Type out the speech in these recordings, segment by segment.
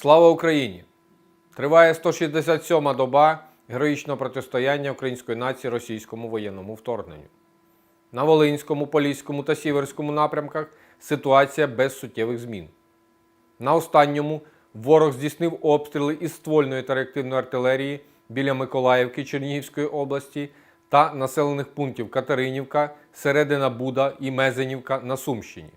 Слава Україні! Триває 167-ма доба героїчного протистояння української нації російському воєнному вторгненню. На Волинському, Поліському та Сіверському напрямках ситуація без суттєвих змін. На останньому ворог здійснив обстріли із ствольної та реактивної артилерії біля Миколаївки Чернігівської області та населених пунктів Катеринівка, Середина Буда і Мезенівка на Сумщині.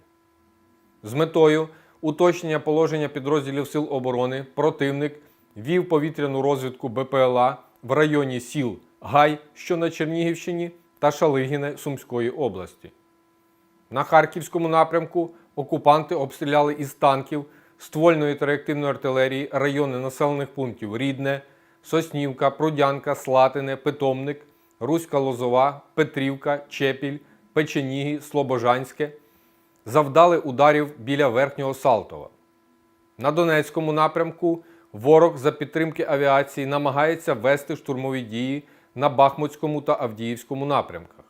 З метою уточнення положення підрозділів Сил оборони противник вів повітряну розвідку БПЛА в районі сіл Гай, що на Чернігівщині, та Шалигіне Сумської області. На Харківському напрямку окупанти обстріляли із танків ствольної та реактивної артилерії райони населених пунктів Рідне, Соснівка, Прудянка, Слатине, Питомник, Руська Лозова, Петрівка, Чепіль, Печеніги, Слобожанське, завдали ударів біля Верхнього Салтова. На Донецькому напрямку ворог за підтримки авіації намагається вести штурмові дії на Бахмутському та Авдіївському напрямках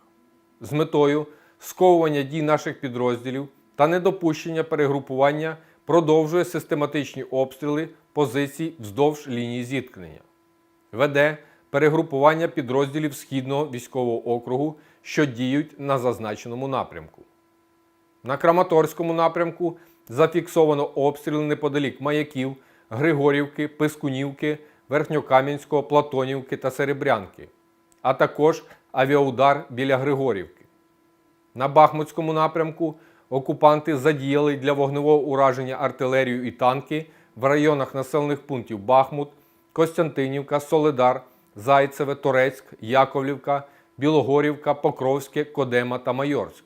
з метою сковування дій наших підрозділів та недопущення перегрупування продовжує систематичні обстріли позицій вздовж лінії зіткнення. Веде перегрупування підрозділів Східного військового округу, що діють на зазначеному напрямку. На Краматорському напрямку зафіксовано обстріли неподалік Маяків, Григорівки, Пискунівки, Верхньокам'янського, Платонівки та Серебрянки, а також авіаудар біля Григорівки. На Бахмутському напрямку окупанти задіяли для вогневого ураження артилерію і танки в районах населених пунктів Бахмут, Костянтинівка, Соледар, Зайцеве, Торецьк, Яковлівка, Білогорівка, Покровське, Кодема та Майорськ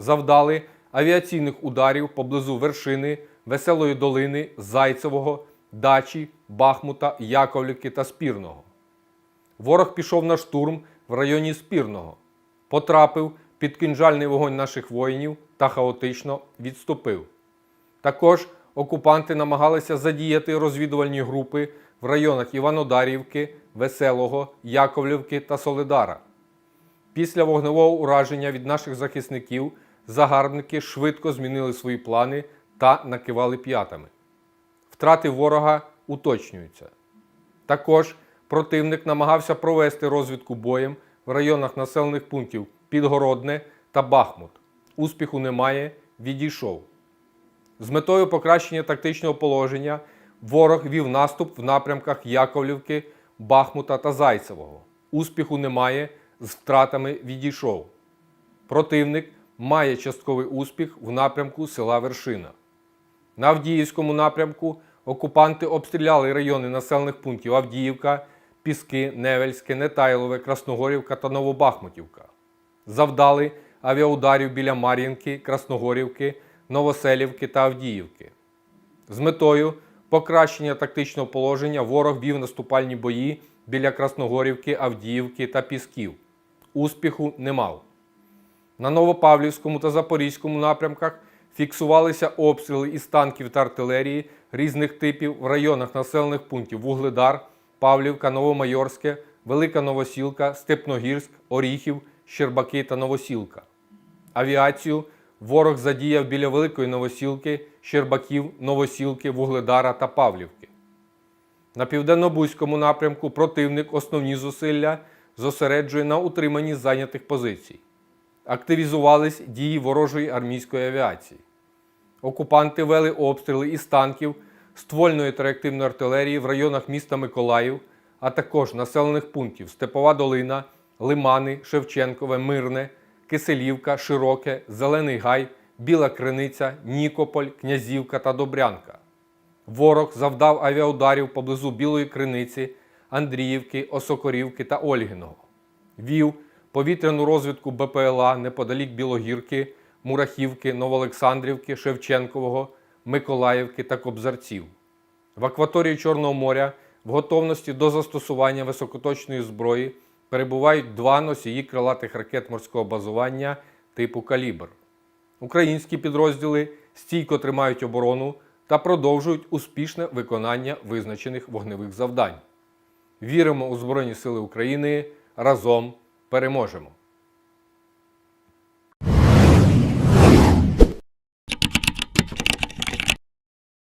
завдали авіаційних ударів поблизу вершини Веселої долини, Зайцевого, Дачі, Бахмута, Яковлівки та Спірного. Ворог пішов на штурм в районі Спірного, потрапив під кинжальний вогонь наших воїнів та хаотично відступив. Також окупанти намагалися задіяти розвідувальні групи в районах Іванодарівки, Веселого, Яковлівки та Солидара. Після вогневого ураження від наших захисників загарбники швидко змінили свої плани та накивали п'ятами. Втрати ворога уточнюються. Також противник намагався провести розвідку боєм в районах населених пунктів Підгородне та Бахмут. Успіху немає, відійшов. З метою покращення тактичного положення ворог вів наступ в напрямках Яковлівки, Бахмута та Зайцевого. Успіху немає, з втратами відійшов. Противник має частковий успіх в напрямку села Вершина. На Авдіївському напрямку окупанти обстріляли райони населених пунктів Авдіївка, Піски, Невельське, Нетайлове, Красногорівка та Новобахмутівка. Завдали авіаударів біля Мар'їнки, Красногорівки, Новоселівки та Авдіївки. З метою покращення тактичного положення ворог вів наступальні бої біля Красногорівки, Авдіївки та Пісків. Успіху не мав. На Новопавлівському та Запорізькому напрямках фіксувалися обстріли із танків та артилерії різних типів в районах населених пунктів Вугледар, Павлівка, Новомайорське, Велика Новосілка, Степногірськ, Оріхів, Щербаки та Новосілка. Авіацію ворог задіяв біля Великої Новосілки, Щербаків, Новосілки, Вугледара та Павлівки. На південно-бузькому напрямку противник основні зусилля зосереджує на утриманні зайнятих позицій. Активізувались дії ворожої армійської авіації. Окупанти вели обстріли із танків, ствольної та реактивної артилерії в районах міста Миколаїв, а також населених пунктів Степова Долина, Лимани, Шевченкове, Мирне, Киселівка, Широке, Зелений Гай, Біла Криниця, Нікополь, Князівка та Добрянка. Ворог завдав авіаударів поблизу Білої Криниці, Андріївки, Осокорівки та Ольгиного. Вів повітряну розвідку БПЛА неподалік Білогірки, Мурахівки, Новоолександрівки, Шевченкового, Миколаївки та Кобзарців. В акваторії Чорного моря в готовності до застосування високоточної зброї перебувають два носії крилатих ракет морського базування типу Калібр. Українські підрозділи стійко тримають оборону та продовжують успішне виконання визначених вогневих завдань. Віримо у Збройні Сили України. Разом переможемо!